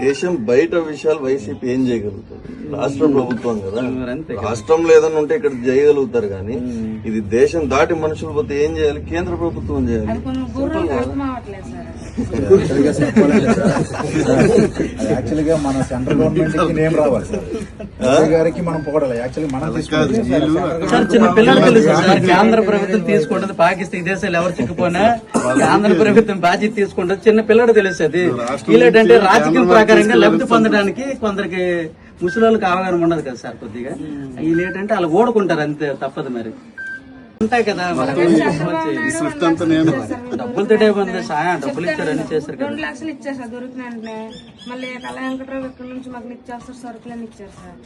దేశం బయట విషయాలు వైసీపీ ఏం చేయగలుగుతుంది రాష్ట్ర ప్రభుత్వం కదా. రాష్ట్రంలో ఏదన్నా ఉంటే ఇక్కడ చేయగలుగుతారు కానీ ఇది దేశం దాటి మనుషులు పోతే ఏం చేయాలి? కేంద్ర ప్రభుత్వం చేయాలి? అది యాక్చువల్గా అది. మన సెంట్రల్ గవర్నమెంట్కి నేమ్ రావాలి సార్. గారికి మనం పొగడాలి. యాక్చువల్లీ మనం చిన్న పిల్లలు తెలుసు సార్ కేంద్ర ప్రభుత్వం తీసుకుంటుంది పాకిస్తాన్ దేశాలు ఎవరు చిక్కుపోయినా కేంద్ర ప్రభుత్వం బాధ్యత తీసుకుంటుంది చిన్న పిల్లడు తెలుస్తుంది వీళ్ళేంటంటే రాజకీయ ప్రకారంగా లబ్ధి పొందడానికి కొందరికి ముసలి అవగాహన ఉండదు కదా సార్ కొద్దిగా. వీళ్ళు ఏంటంటే వాళ్ళు ఓడుకుంటారు అంతే తప్పదు మరి. ఉంటాయి కదా నేను డబ్బులతో ఏముంది సాయం డబ్బులు ఇచ్చారు అన్ని చేశారు రెండు లక్షలు ఇచ్చారు సార్ దొరికిన వెంటనే మళ్ళీ కళ వెంకటరావు ఇక్కడ నుంచి మాకు ఇచ్చేస్తారు సరుకులని ఇచ్చారు సార్.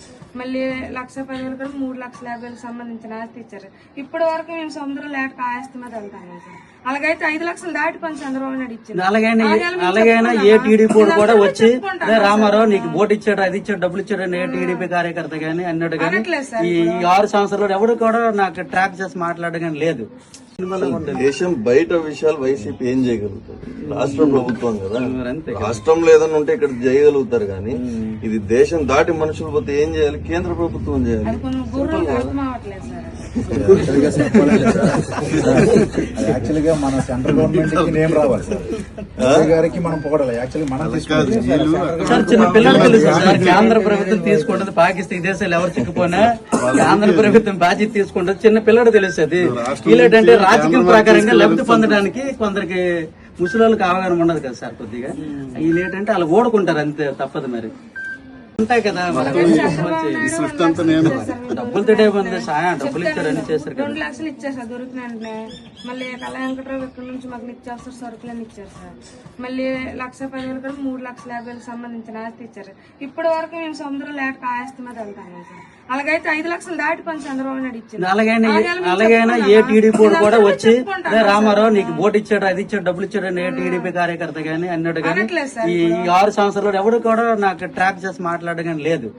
మళ్ళీ లక్ష పదివేలు కూడా మూడు లక్షల యాభై సంబంధించిన ఆస్తి ఇచ్చారు. ఇప్పటి వరకు మేము సముద్రం లేక ఆస్తి మీద వెళ్తాము సార్. అలాగైతే ఐదు లక్షలు దాటి పని చంద్రబాబు నాయుడు ఇచ్చింది అలాగైనా అలాగైనా ఏ టీడీపీ కూడా వచ్చి "ఏ రామారావు నీకు ఓటు ఇచ్చాడు అది ఇచ్చాడు డబ్బులు ఇచ్చాడు అని ఏ టీడీపీ కార్యకర్త గానీ అన్నాడు కానీ ఈ ఆరు సంవత్సరాలు ఎవడు కూడా నాకు ట్రాక్ చేసి మాట్లాడగానే లేదు. దేశం బయట విషయాలు వైసీపీ ఏం చేయగలుగుతుంది? రాష్ట్ర ప్రభుత్వం కదా. రాష్ట్రంలో ఏదన్నా ఉంటే ఇక్కడ చేయగలుగుతారు కానీ ఇది దేశం దాటి మనుషులు పోతే ఏం చేయాలి? కేంద్ర ప్రభుత్వం చేయాలి. అది అది యాక్చువల్గా మన సెంట్రల్ గవర్నమెంట్కి నేమ్ రావాలి సార్. గారికి మనం పొగడాలి. యాక్చువల్లీ మనం చిన్న పిల్లలు తెలుసు సార్ కేంద్ర ప్రభుత్వం తీసుకుంటుంది పాకిస్తాన్ ఈ దేశాలు ఎవరు చిక్కుపోయినా కేంద్ర ప్రభుత్వం బాధ్యత తీసుకుంటుంది. చిన్న పిల్లడు తెలుస్తుంది వీళ్ళేంటంటే రాజకీయ ప్రకారంగా లబ్ధి పొందడానికి కొందరికి ముసలి అవగాహన ఉండదు కదా సార్ కొద్దిగా. వీళ్ళు ఏంటంటే వాళ్ళు ఓడుకుంటారు అంతే తప్పదు మరి. ఉంటాయి కదా సాయం డబ్బులు ఇచ్చారు అన్ని చేశారు కదా. రెండు లక్షలు ఇచ్చారు సార్ మళ్ళీ కళ వెంకటరావు ఇక్కడ నుంచి మాకు ఇచ్చేస్తారు సరుకులని ఇచ్చారు సార్. మళ్ళీ లక్ష పదివేలు కూడా మూడు లక్షల యాభై సంబంధించిన ఆస్తి ఇచ్చారు. ఇప్పటి వరకు మేము సముద్రం లేక ఆస్తి మీద వెళ్తాము సార్. అలాగైతే ఐదు లక్షలు దాటి పని చంద్రబాబు నాయుడు ఇచ్చింది. అలాగైనా అలాగైనా ఏ టీడీపీ కూడా వచ్చి "ఏ రామారావు నీకు ఓటు ఇచ్చాడు అది ఇచ్చాడు డబ్బులు ఇచ్చాడు ఏ టీడీపీ కార్యకర్త గానీ అన్నాడు కానీ ఈ ఆరు సంవత్సరాలు ఎవడు కూడా నాకు ట్రాక్ చేసి మాట్లాడగానే లేదు.